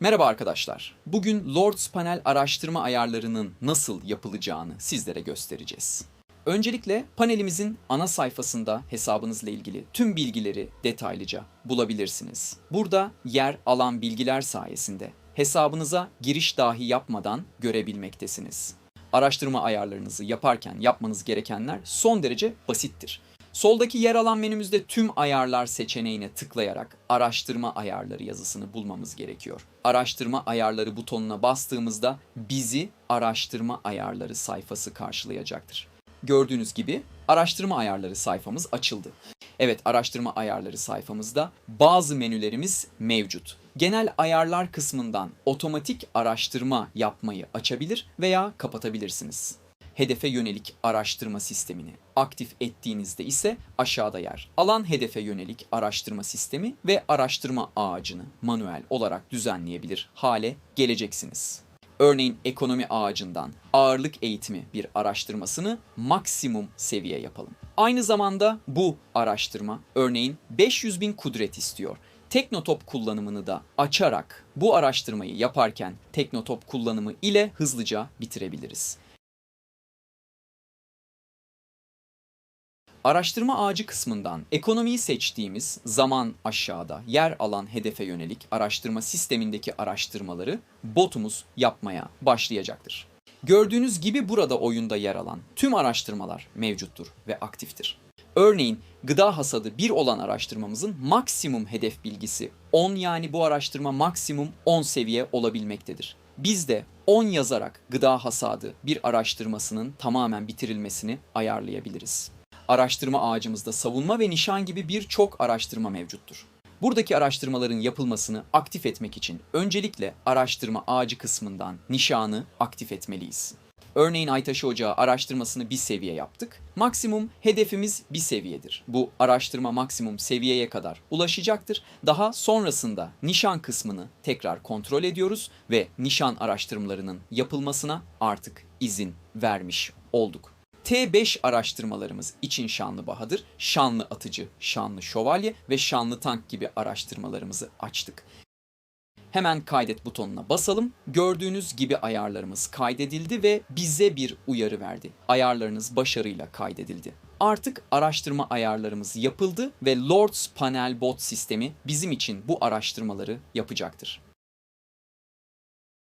Merhaba arkadaşlar. Bugün Lords Panel araştırma ayarlarının nasıl yapılacağını sizlere göstereceğiz. Öncelikle panelimizin ana sayfasında hesabınızla ilgili tüm bilgileri detaylıca bulabilirsiniz. Burada yer alan bilgiler sayesinde hesabınıza giriş dahi yapmadan görebilmektesiniz. Araştırma ayarlarınızı yaparken yapmanız gerekenler son derece basittir. Soldaki yer alan menümüzde tüm ayarlar seçeneğine tıklayarak araştırma ayarları yazısını bulmamız gerekiyor. Araştırma ayarları butonuna bastığımızda bizi araştırma ayarları sayfası karşılayacaktır. Gördüğünüz gibi araştırma ayarları sayfamız açıldı. Evet araştırma ayarları sayfamızda bazı menülerimiz mevcut. Genel ayarlar kısmından otomatik araştırma yapmayı açabilir veya kapatabilirsiniz. Hedefe yönelik araştırma sistemini aktif ettiğinizde ise aşağıda yer alan hedefe yönelik araştırma sistemi ve araştırma ağacını manuel olarak düzenleyebilir hale geleceksiniz. Örneğin ekonomi ağacından ağırlık eğitimi bir araştırmasını maksimum seviye yapalım. Aynı zamanda bu araştırma örneğin 500 bin kudret istiyor. Teknotop kullanımını da açarak bu araştırmayı yaparken Teknotop kullanımı ile hızlıca bitirebiliriz. Araştırma ağacı kısmından ekonomiyi seçtiğimiz zaman aşağıda yer alan hedefe yönelik araştırma sistemindeki araştırmaları botumuz yapmaya başlayacaktır. Gördüğünüz gibi burada oyunda yer alan tüm araştırmalar mevcuttur ve aktiftir. Örneğin gıda hasadı 1 olan araştırmamızın maksimum hedef bilgisi 10 yani bu araştırma maksimum 10 seviye olabilmektedir. Biz de 10 yazarak gıda hasadı bir araştırmasının tamamen bitirilmesini ayarlayabiliriz araştırma ağacımızda savunma ve nişan gibi birçok araştırma mevcuttur. Buradaki araştırmaların yapılmasını aktif etmek için öncelikle araştırma ağacı kısmından nişanı aktif etmeliyiz. Örneğin Aytaşı Ocağı araştırmasını bir seviye yaptık. Maksimum hedefimiz bir seviyedir. Bu araştırma maksimum seviyeye kadar ulaşacaktır. Daha sonrasında nişan kısmını tekrar kontrol ediyoruz ve nişan araştırmalarının yapılmasına artık izin vermiş olduk. T5 araştırmalarımız için Şanlı Bahadır, Şanlı Atıcı, Şanlı Şövalye ve Şanlı Tank gibi araştırmalarımızı açtık. Hemen kaydet butonuna basalım. Gördüğünüz gibi ayarlarımız kaydedildi ve bize bir uyarı verdi. Ayarlarınız başarıyla kaydedildi. Artık araştırma ayarlarımız yapıldı ve Lords Panel Bot sistemi bizim için bu araştırmaları yapacaktır.